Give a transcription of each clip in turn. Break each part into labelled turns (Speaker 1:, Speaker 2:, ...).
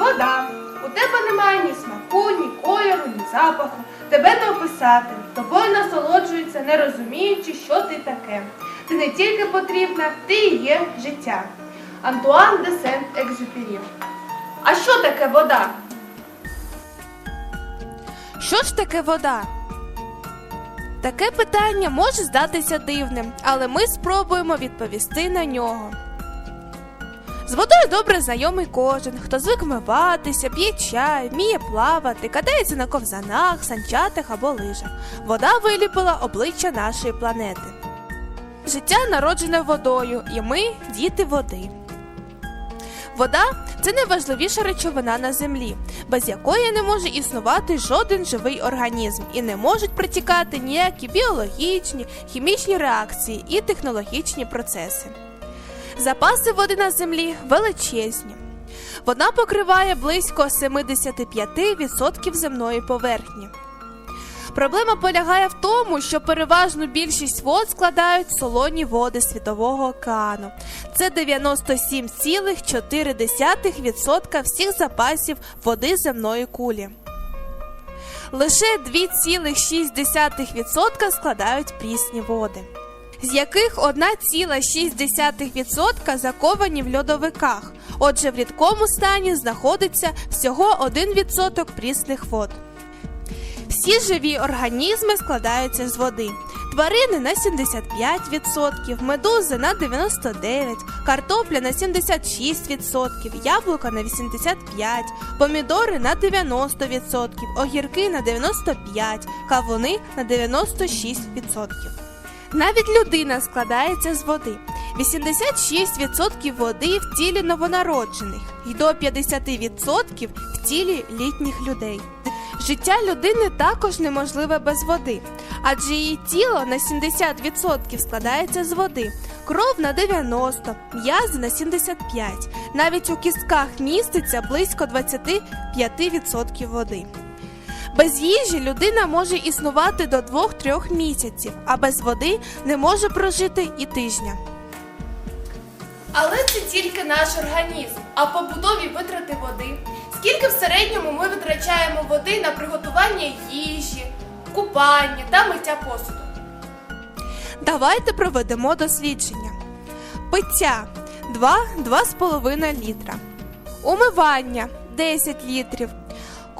Speaker 1: Вода. У тебе немає ні смаку, ні кольору, ні запаху. Тебе не описати. Тобою насолоджуються, не розуміючи, що ти таке. Ти не тільки потрібна, ти і є життя. Антуан де Сент-Екзюпері. А що таке вода?
Speaker 2: Що ж таке вода? Таке питання може здатися дивним, але ми спробуємо відповісти на нього. З водою добре знайомий кожен, хто звик вмиватися, п'є чай, вміє плавати, катається на ковзанах, санчатах або лижах. Вода виліпила обличчя нашої планети. Життя народжене водою, і ми діти води. Вода це найважливіша речовина на землі, без якої не може існувати жоден живий організм і не можуть протікати ніякі біологічні, хімічні реакції і технологічні процеси. Запаси води на землі величезні. Вона покриває близько 75% земної поверхні. Проблема полягає в тому, що переважну більшість вод складають солоні води Світового океану. Це 97,4% всіх запасів води земної кулі. Лише 2,6% складають прісні води, з яких 1,6% заковані в льодовиках. Отже, в рідкому стані знаходиться всього 1% прісних вод. Всі живі організми складаються з води. Тварини на 75%, медузи на 99%, картопля на 76%, яблука на 85%, помідори на 90%, огірки на 95%, кавуни на 96%. Навіть людина складається з води. 86% води в тілі новонароджених і до 50% в тілі літніх людей. Життя людини також неможливе без води, адже її тіло на 70% складається з води, кров на 90%, м'язи на 75%. Навіть у кістках міститься близько 25% води. Без їжі людина може існувати до 2-3 місяців, а без води не може прожити і тижня.
Speaker 1: Але це тільки наш організм, а побутові витрати води. Скільки в середньому ми витрачаємо води на приготування їжі, купання та миття посуду?
Speaker 2: Давайте проведемо дослідження. Пиття 2-2,5 літра. Умивання 10 літрів.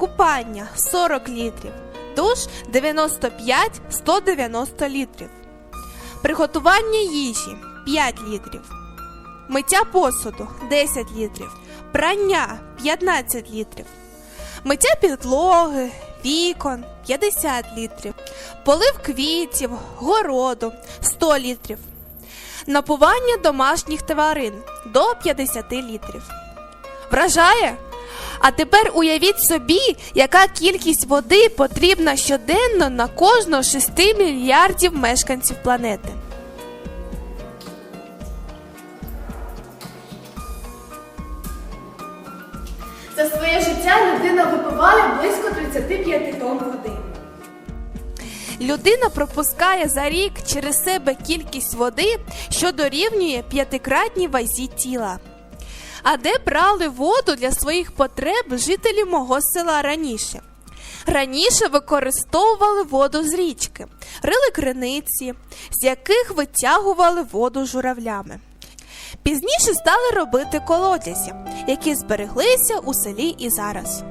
Speaker 2: Купання 40 літрів. Душ 95-190 літрів. Приготування їжі 5 літрів. Миття посуду 10 літрів. Прання 15 літрів. Миття підлоги, вікон 50 літрів. Полив квітів, городу 100 літрів. Напування домашніх тварин до 50 літрів. Вражає? А тепер уявіть собі, яка кількість води потрібна щоденно на кожного 6 мільярдів мешканців планети.
Speaker 1: За своє життя людина випиває близько 35 тонн води.
Speaker 2: Людина пропускає за рік через себе кількість води, що дорівнює п'ятикратній вазі тіла. А де брали воду для своїх потреб жителі мого села раніше? Раніше використовували воду з річки, рили криниці, з яких витягували воду журавлями. Пізніше стали робити колодязі, які збереглися у селі і зараз.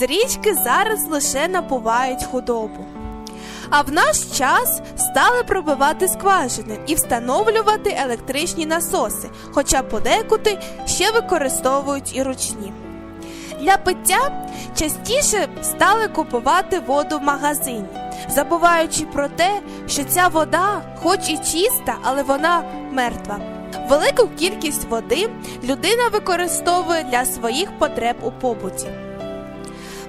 Speaker 2: З річки зараз лише напувають худобу. А в наш час стали пробивати скважини і встановлювати електричні насоси, хоча подекуди ще використовують і ручні. Для пиття частіше стали купувати воду в магазині, забуваючи про те, що ця вода, хоч і чиста, але вона мертва. Велику кількість води людина використовує для своїх потреб у побуті.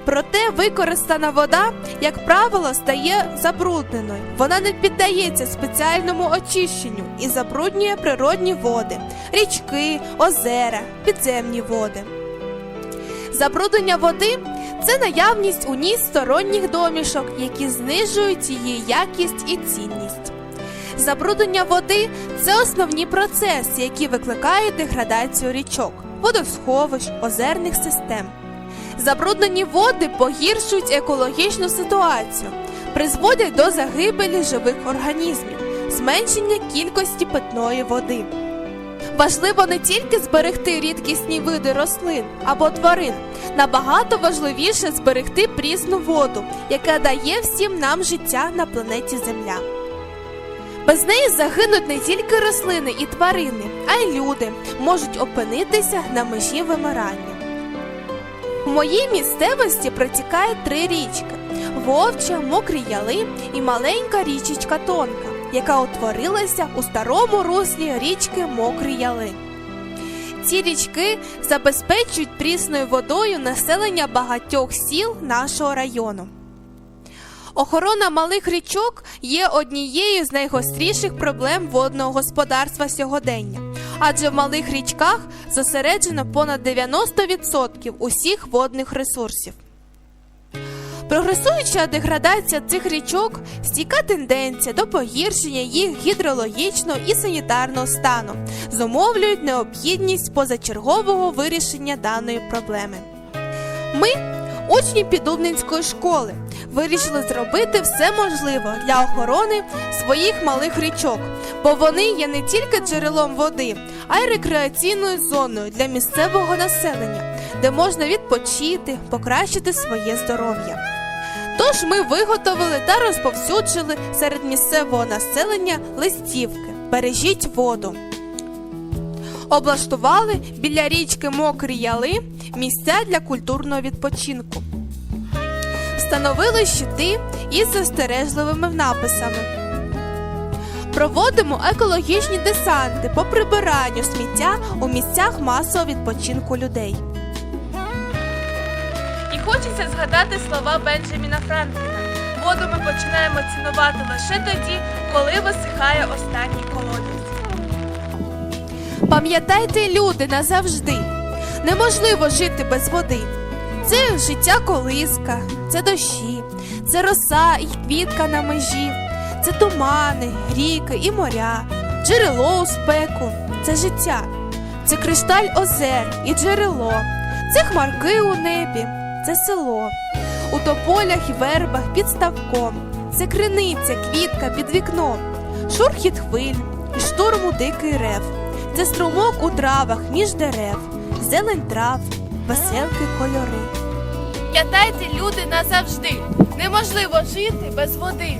Speaker 2: Проте використана вода, як правило, стає забрудненою. Вона не піддається спеціальному очищенню і забруднює природні води, річки, озера, підземні води. Забруднення води це наявність у ній сторонніх домішок, які знижують її якість і цінність. Забруднення води це основні процеси, які викликають деградацію річок, водосховищ, озерних систем. Забруднені води погіршують екологічну ситуацію, призводять до загибелі живих організмів, зменшення кількості питної води. Важливо не тільки зберегти рідкісні види рослин або тварин, набагато важливіше зберегти прісну воду, яка дає всім нам життя на планеті Земля. Без неї загинуть не тільки рослини і тварини, а й люди можуть опинитися на межі вимирання. У моїй місцевості протікає три річки: Вовча, Мокрі Яли і маленька річечка Тонка, яка утворилася у старому руслі річки Мокрі Яли. Ці річки забезпечують прісною водою населення багатьох сіл нашого району. Охорона малих річок є однією з найгостріших проблем водного господарства сьогодення, адже в малих річках зосереджено понад 90% усіх водних ресурсів. Прогресуюча деградація цих річок стійка тенденція до погіршення їх гідрологічного і санітарного стану, зумовлюють необхідність позачергового вирішення даної проблеми. Ми, учні Піддубненської школи, вирішили зробити все можливе для охорони своїх малих річок, бо вони є не тільки джерелом води, а й рекреаційною зоною для місцевого населення, де можна відпочити, покращити своє здоров'я. Тож ми виготовили та розповсюджили серед місцевого населення листівки Бережіть воду. Облаштували біля річки Мокрі Яли місця для культурного відпочинку. Встановили щити із застережливими написами. Проводимо екологічні десанти по прибиранню сміття у місцях масового відпочинку людей. І хочеться згадати слова Бенджаміна Франкліна. Воду ми починаємо цінувати лише тоді, коли висихає останній колодязь. Пам'ятайте, люди, назавжди. Неможливо жити без води. Це життя колиска, це дощі, це роса і квітка на межі, це тумани, ріки і моря, джерело у спеку, це життя, це кришталь озер і джерело, це хмарки у небі, це село, у тополях і вербах під ставком, це криниця, квітка під вікном, шурхіт хвиль і штурму дикий рев, це струмок у травах між дерев, зелень трав, веселки кольори. П'ятайте, люди назавжди. Неможливо жити без води.